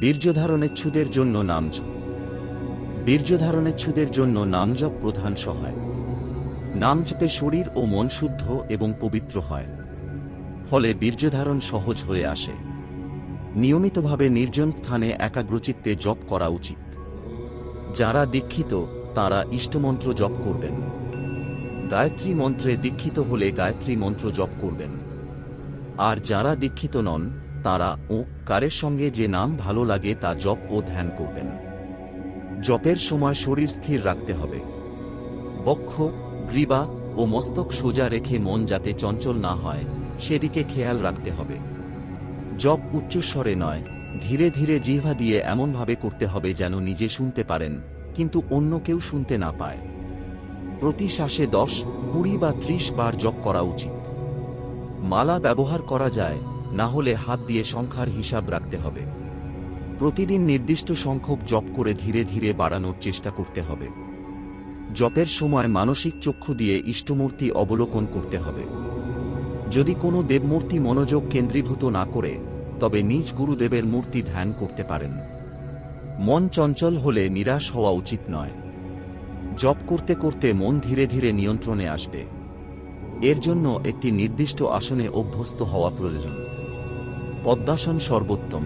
বীর্যধারণেচ্ছুদের জন্য নামজপ। বীর্যধারণেচ্ছুদের জন্য নামজপ প্রধান সহায়। নামজপে শরীর ও মন শুদ্ধ এবং পবিত্র হয়। ফলে বীর্যধারণ সহজ হয়ে আসে। নিয়মিতভাবে নির্জন স্থানে একাগ্রচিত্তে জপ করা উচিত। যারা দীক্ষিত, তারা ইষ্টমন্ত্র জপ করবেন। গায়ত্রী মন্ত্রে দীক্ষিত হলে গায়ত্রী মন্ত্র জপ করবেন। আর যারা দীক্ষিত নন তারা ও কারের সঙ্গে যে নাম ভালো লাগে তা জপ ও ধ্যান করবেন। জপের সময় শরীর স্থির রাখতে হবে। বক্ষ, গ্রীবা ও মস্তক সোজা রেখে মন যাতে চঞ্চল না হয়, সেদিকে খেয়াল রাখতে হবে। জপ উচ্চস্বরে নয়, ধীরে ধীরে জিহ্বা দিয়ে এমনভাবে করতে হবে যেন নিজে শুনতে পারেন, কিন্তু অন্য কেউ শুনতে না পায়। প্রতি শ্বাসে দশ, কুড়ি বা ত্রিশ বার জপ করা উচিত। মালা ব্যবহার করা যায় না হলে হাত দিয়ে সংখ্যার হিসাব রাখতে হবে। প্রতিদিন নির্দিষ্ট সংখ্যক জপ করে ধীরে ধীরে বাড়ানোর চেষ্টা করতে হবে। জপের সময় মানসিক চক্ষু দিয়ে ইষ্টমূর্তি অবলোকন করতে হবে। যদি কোনো দেবমূর্তি মনোযোগ কেন্দ্রীভূত না করে, তবে নিজ গুরুদেবের মূর্তি ধ্যান করতে পারেন। মন চঞ্চল হলে নিরাশ হওয়া উচিত নয়। জপ করতে করতে মন ধীরে ধীরে নিয়ন্ত্রণে আসবে। এর জন্য একটি নির্দিষ্ট আসনে অভ্যস্ত হওয়া প্রয়োজন। পদ্মাসন সর্বোত্তম।